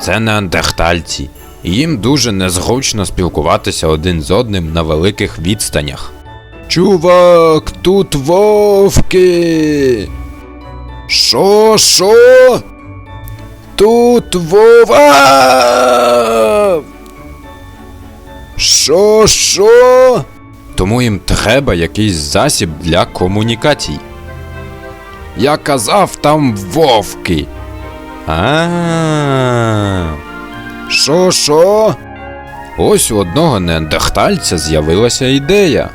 Це неандертальці, і їм дуже незручно спілкуватися один з одним на великих відстанях. Чувак, тут вовки. Шо, шо? Тут вова. Шо, шо? Тому їм треба якийсь засіб для комунікацій. Я казав там вовки. А. Шо, шо? Ось у одного неандертальця з'явилася ідея.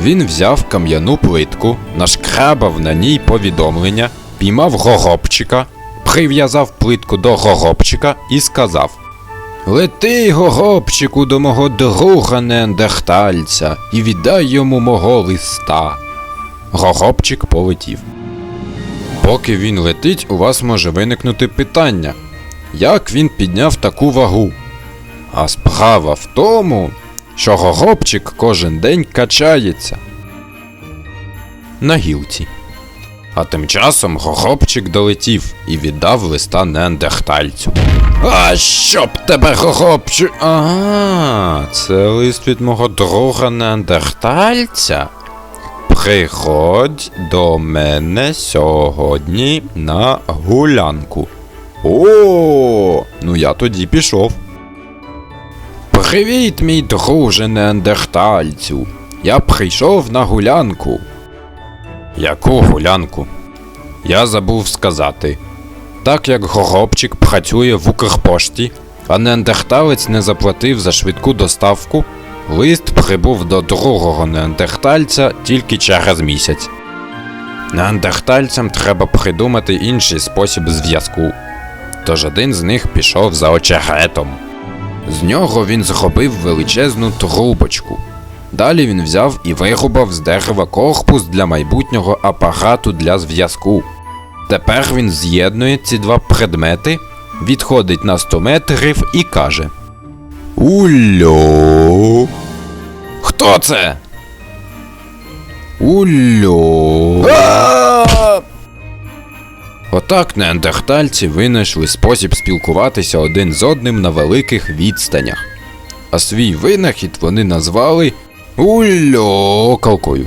Він взяв кам'яну плитку, нашкрабав на ній повідомлення, піймав горобчика, прив'язав плитку до горобчика і сказав: Лети, горобчику, до мого друга неандертальця і віддай йому мого листа. Горобчик полетів. Поки він летить, у вас може виникнути питання, як він підняв таку вагу? А справа в тому, що горобчик кожен день качається на гілці. А тим часом горобчик долетів і віддав листа неандертальцю. А щоб тебе горобчик. Ага, це лист від мого друга неандертальця. Приходь до мене сьогодні на гулянку. О, ну я тоді пішов. Привіт, мій друже неандертальцю. Я прийшов на гулянку. Яку гулянку? Я забув сказати. Так як горобчик працює в Укрпошті, а неандерталець не заплатив за швидку доставку, лист прибув до другого неандертальця тільки через місяць. Неандертальцям треба придумати інший спосіб зв'язку. Тож один з них пішов за очеретом. З нього він зробив величезну трубочку. Далі він взяв і вирубав з дерева корпус для майбутнього апарату для зв'язку. Тепер він з'єднує ці два предмети, відходить на 100 метрів і каже: Ульо. Хто це? Ульо. Отак неандертальці винайшли спосіб спілкуватися один з одним на великих відстанях. А свій винахід вони назвали Ульокалкою.